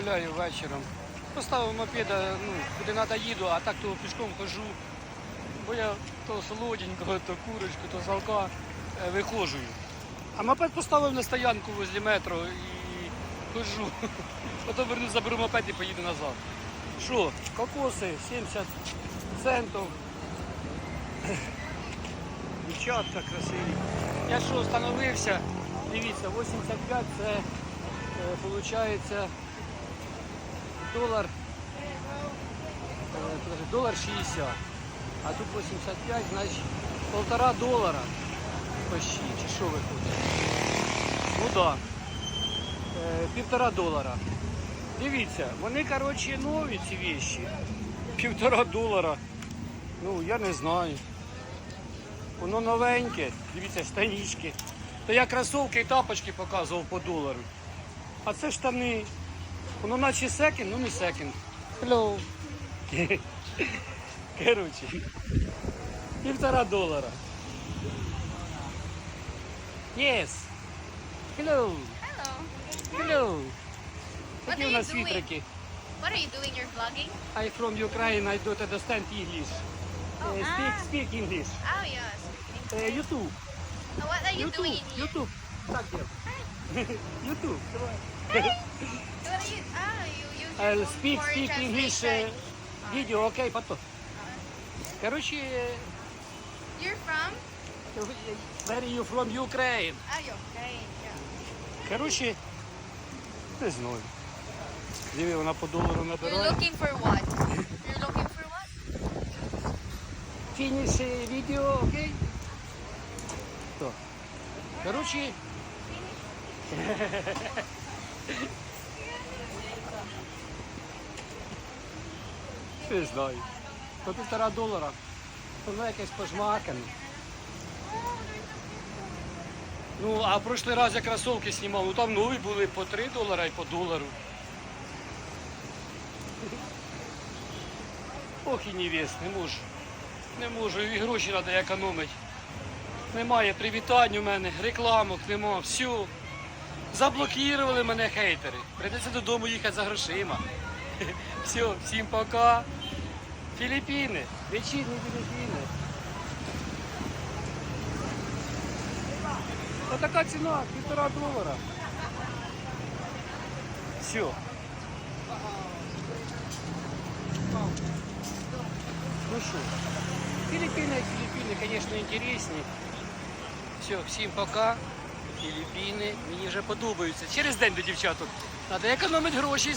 гуляю вечором. Поставив мопеда, ну, куди треба їду, а так то пішком хожу. Бо я то солоденького, то курочку, то залка е. А мопед поставив на стоянку возле метро і хожу. Потім вернусь, заберу мопед і поїду назад. Що, кокоси 70 центів. Дівчатка красиві. Я що, встановився? Дивіться, 85 це виходить е, долар 60. А тут 85, значить полтора долара почти, чи що виходить? Ну так. Да. Е, півтора долара. Дивіться, вони, коротше, нові ці вещі. Півтора долара. Ну, я не знаю. Воно новеньке, дивіться, штанішки. То я кросовки і тапочки показував по долару. А це штани. Воно наче секінд, ну не секінд. Hello. Коротше. Півтора долара. Yes. Hello. Hello. Hello. What Такі are у you нас doing? вітрики. What are you doing? You're vlogging? I from Ukraine, I don't understand English. Oh, Uh, speak, ah. speak English. Oh, yes. Uh, YouTube. So what are you YouTube. doing here? YouTube. Так, дед. YouTube. Давай. What are You? Ah, you your I'll speak, speak English uh, video, окей, потом. Короче, You're from? where you from Ukraine? Ah, you're Ukraine. Yeah. Короче, не знаю. Диви, вона по долару You're набирає. looking for what? You're looking for what? Finish uh, video, окей? То. Короче, не знаю. По півтора долара. Воно якесь пожмакане. Ну, а в прошлий раз я кросовки знімав, ну там нові були по 3 долара і по долару. Ох і невест, не можу. Не можу, і гроші треба економити. Немає привітань у мене, рекламок нема, все. Заблокували мене хейтери. Прийдеться додому їхати за грошима. Все, всім пока. Філіппіни, вечірні Філіппіни. Отака ціна, півтора долара. Все. Ну що, Філіппіни, Філіппіни, звісно, інтересні. Все, всім пока. Філіппіни мені вже подобаються. Через день до дівчаток. Треба економити гроші.